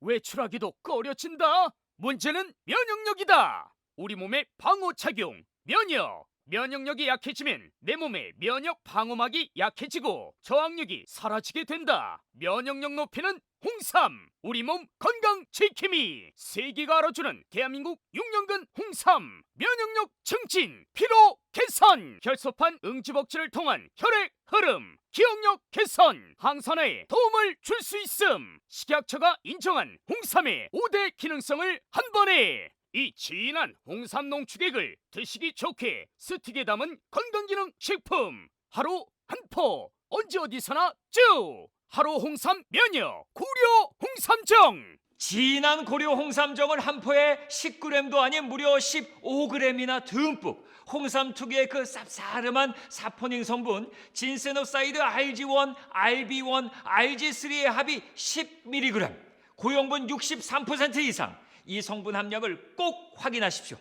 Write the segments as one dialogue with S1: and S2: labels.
S1: 외출하기도 꺼려진다. 문제는 면역력이다. 우리 몸의 방어 작용, 면역. 면역력이 약해지면 내 몸의 면역 방어막이 약해지고 저항력이 사라지게 된다. 면역력 높이는 홍삼. 우리 몸 건강 지킴이. 세계가 알아주는 대한민국 6년근 홍삼. 면역력 증진, 피로 개선, 혈소판 응지복지를 통한 혈액 흐름, 기억력 개선, 항산화에 도움을 줄 수 있음. 식약처가 인정한 홍삼의 5대 기능성을 한 번에 이 진한 홍삼 농축액을 드시기 좋게 스틱에 담은 건강기능 식품. 하루 한 포. 언제 어디서나 쭉. 하루 홍삼 면역. 고려 홍삼정.
S2: 진한 고려 홍삼정을 한 포에 10g도 아닌 무려 15g이나 듬뿍. 홍삼 특유의 그 쌉싸름한 사포닌 성분 진세노사이드 RG1, RB1, RG3의 합이 10mg 고용분 63% 이상 이 성분 함량을 꼭 확인하십시오.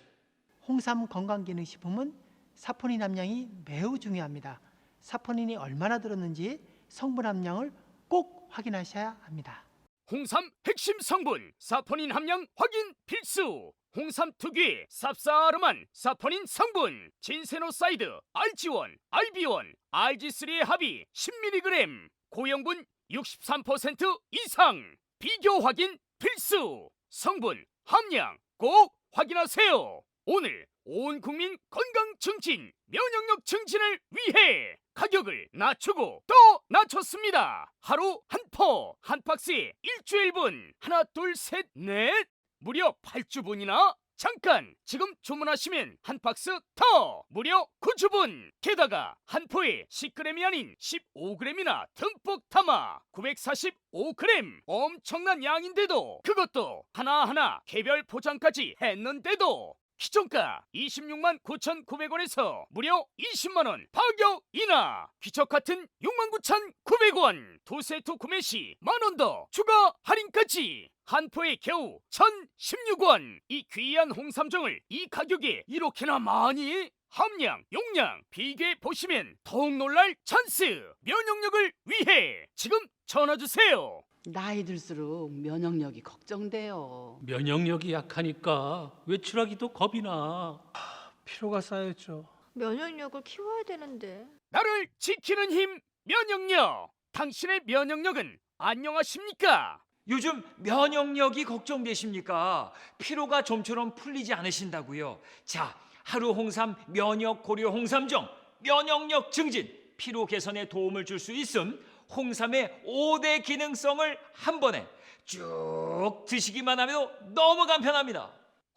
S3: 홍삼 건강기능식품은 사포닌 함량이 매우 중요합니다. 사포닌이 얼마나 들었는지 성분 함량을 꼭 확인하셔야 합니다.
S1: 홍삼 핵심 성분 사포닌 함량 확인 필수 홍삼 특유의 쌉싸름한 사포닌 성분 진세노사이드 RG1, RB1, RG3의 합이 10mg 고용분 63% 이상 비교 확인 필수 성분 함량 꼭 확인하세요. 오늘 온 국민 건강 증진 면역력 증진을 위해 가격을 낮추고 또 낮췄습니다. 하루 한 포, 한 박스에 일주일분, 하나, 둘, 셋, 넷, 무려 8주분이나 잠깐! 지금 주문하시면 한 박스 더! 무려 9주분! 게다가 한 포에 10g이 아닌 15g이나 듬뿍 담아 945g 엄청난 양인데도 그것도 하나하나 개별 포장까지 했는데도 기존가 26만 9,900원에서 무려 20만원 파격 인하. 기적 같은 69,900원. 두 세트 구매 시 만원 더 추가 할인까지. 한 포에 겨우 1,016원. 이 귀한 홍삼정을 이 가격에 이렇게나 많이? 함량, 용량 비교해 보시면 더욱 놀랄 찬스. 면역력을 위해 지금 전화 주세요.
S4: 나이 들수록 면역력이 걱정돼요.
S5: 면역력이 약하니까 외출하기도 겁이 나.
S6: 피로가 쌓였죠.
S7: 면역력을 키워야 되는데.
S1: 나를 지키는 힘 면역력 당신의 면역력은 안녕하십니까?
S2: 요즘 면역력이 걱정되십니까? 피로가 좀처럼 풀리지 않으신다고요. 자, 하루 홍삼 면역 고려 홍삼정 면역력 증진 피로 개선에 도움을 줄 수 있음 홍삼의 5대 기능성을 한 번에 쭉 드시기만 하면 너무 간편합니다.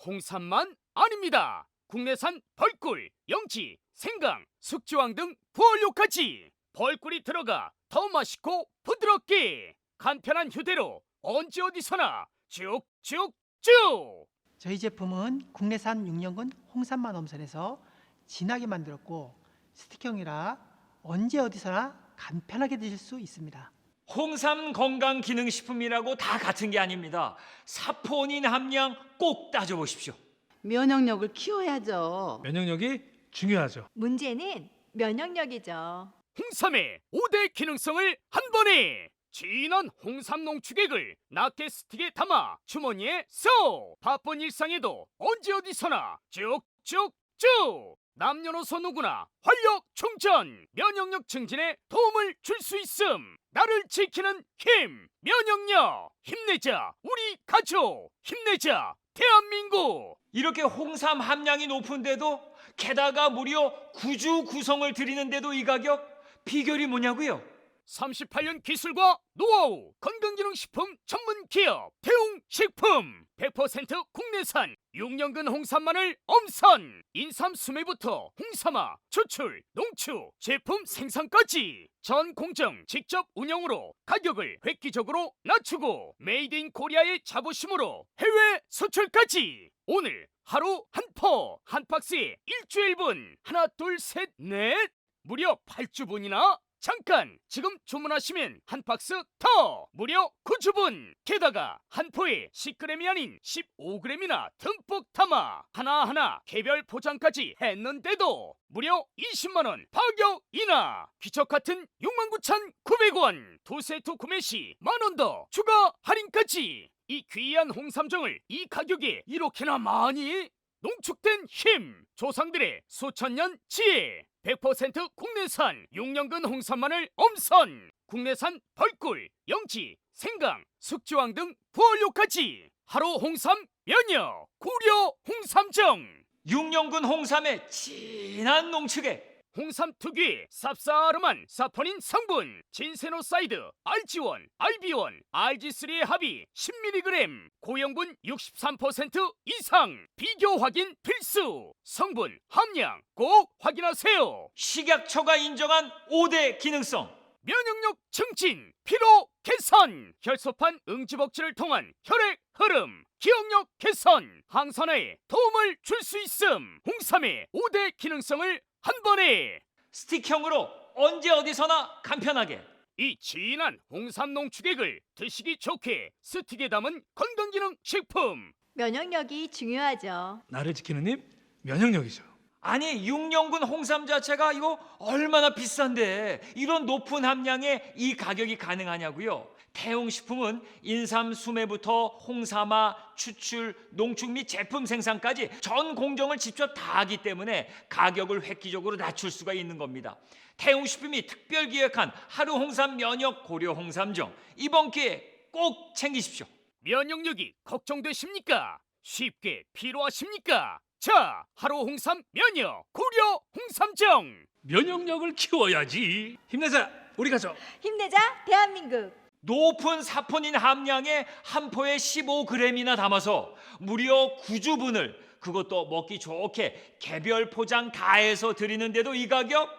S1: 홍삼만 아닙니다. 국내산 벌꿀, 영지, 생강, 숙주황 등 부원료까지 벌꿀이 들어가 더 맛있고 부드럽게 간편한 휴대로 언제 어디서나 쭉쭉쭉
S3: 저희 제품은 국내산 6년근 홍삼만 엄선해서 진하게 만들었고 스틱형이라 언제 어디서나 간편하게 드실 수 있습니다.
S2: 홍삼 건강 기능 식품이라고 다 같은 게 아닙니다. 사포닌 함량 꼭 따져 보십시오.
S4: 면역력을 키워야죠.
S6: 면역력이 중요하죠.
S7: 문제는 면역력이죠.
S1: 홍삼의 5대 기능성을 한 번에 진한 홍삼 농축액을 낱개 스틱에 담아 주머니에 쏙 바쁜 일상에도 언제 어디서나 쭉쭉쭉 남녀노소 누구나 활력 충전 면역력 증진에 도움을 줄 수 있음. 나를 지키는 힘 면역력. 힘내자 우리 가족. 힘내자 대한민국.
S2: 이렇게 홍삼 함량이 높은데도 게다가 무려 구주 구성을 드리는데도 이 가격 비결이 뭐냐고요?
S1: 38년 기술과 노하우 건강기능식품 전문 기업 대웅식품. 100% 국내산 6년근 홍삼만을 엄선. 인삼 수매부터 홍삼화 추출 농축 제품 생산까지. 전 공정 직접 운영으로 가격을 획기적으로 낮추고 메이드 인 코리아의 자부심으로 해외 수출까지. 오늘 하루 한 포 한 박스에 일주일분. 하나 둘 셋 넷. 무려 8주분이나 잠깐! 지금 주문하시면 한 박스 더! 무려 9주분! 게다가 한 포에 10g이 아닌 15g이나 듬뿍 담아 하나하나 개별 포장까지 했는데도 무려 20만원 파격 인하 기적 같은 69,900원! 두 세트 구매 시 만원 더 추가 할인까지! 이 귀한 홍삼정을 이 가격에 이렇게나 많이 농축된 힘! 조상들의 수천 년 지혜 100% 국내산 6년근 홍삼만을 엄선 국내산 벌꿀, 영지, 생강, 숙주왕 등 부원료까지. 하루 홍삼 면역 고려 홍삼정.
S2: 6년근 홍삼의 진한 농축에
S1: 홍삼 특유의 쌉싸름한 사포닌 성분 진세노사이드 알지원, 알비원, RG3의 합이 10mg 고형분 63% 이상. 비교 확인 필수. 성분 함량 꼭 확인하세요.
S2: 식약처가 인정한 5대 기능성.
S1: 면역력 증진, 피로 개선, 혈소판 응집억제를 통한 혈액 흐름, 기억력 개선, 항산화에 도움을 줄 수 있음. 홍삼의 5대 기능성을 한 번에
S2: 스틱형으로 언제 어디서나 간편하게
S1: 이 진한 홍삼 농축액을 드시기 좋게 스틱에 담은 건강기능 식품.
S7: 면역력이 중요하죠.
S6: 나를 지키는 힘 면역력이죠.
S2: 아니 6년근 홍삼 자체가 이거 얼마나 비싼데 이런 높은 함량에 이 가격이 가능하냐고요 태용식품은 인삼 수매부터 홍삼화 추출 농축 및 제품 생산까지 전 공정을 직접 다 하기 때문에 가격을 획기적으로 낮출 수가 있는 겁니다 태용식품이 특별 기획한 하루 홍삼 면역 고려 홍삼정 이번 기회에 꼭 챙기십시오
S1: 면역력이 걱정되십니까? 쉽게 피로하십니까? 자, 하루 홍삼 면역 고려 홍삼정.
S5: 면역력을 키워야지.
S6: 힘내자 우리 가족.
S7: 힘내자 대한민국.
S2: 높은 사포닌 함량에 한 포에 15g이나 담아서 무려 9주분을 그것도 먹기 좋게 개별 포장 다 해서 드리는데도 이 가격?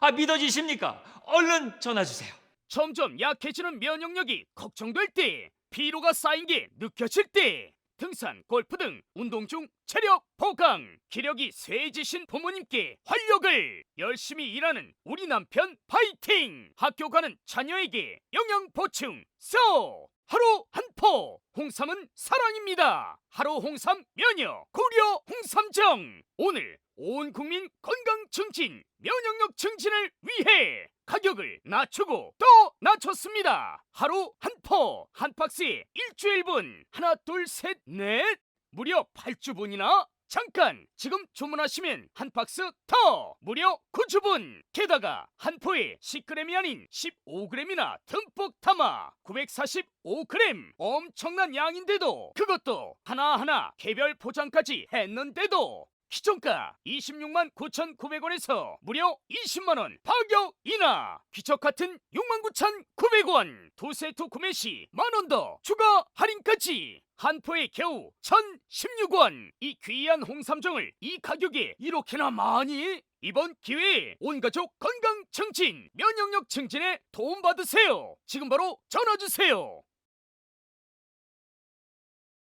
S2: 아 믿어지십니까? 얼른 전화 주세요.
S1: 점점 약해지는 면역력이 걱정될 때, 피로가 쌓인 게 느껴질 때, 등산, 골프 등 운동 중 체력 보강, 기력이 쇠지신 부모님께 활력을 열심히 일하는 우리 남편 파이팅! 학교 가는 자녀에게 영양 보충 쏘! 하루 한 포! 홍삼은 사랑입니다. 하루 홍삼 면역 고려 홍삼정 오늘 온 국민 건강 증진 면역력 증진을 위해 가격을 낮추고 또 낮췄습니다. 하루 한 포, 한 박스에 일주일분. 하나 둘 셋 넷. 무려 8주분이나 잠깐 지금 주문하시면 한 박스 더. 무려 9주분. 게다가 한 포에 10g이 아닌 15g이나 듬뿍 담아 945g 엄청난 양인데도 그것도 하나하나 개별 포장까지 했는데도 기존가 26만 9,900원에서 무려 20만 원 파격 인하. 기적 같은 6만 9,900원. 두 세트 구매 시 만원 더 추가 할인까지. 한 포에 겨우 1,016원. 이 귀한 홍삼정을 이 가격에 이렇게나 많이? 이번 기회에 온 가족 건강 증진 면역력 증진에 도움 받으세요. 지금 바로 전화 주세요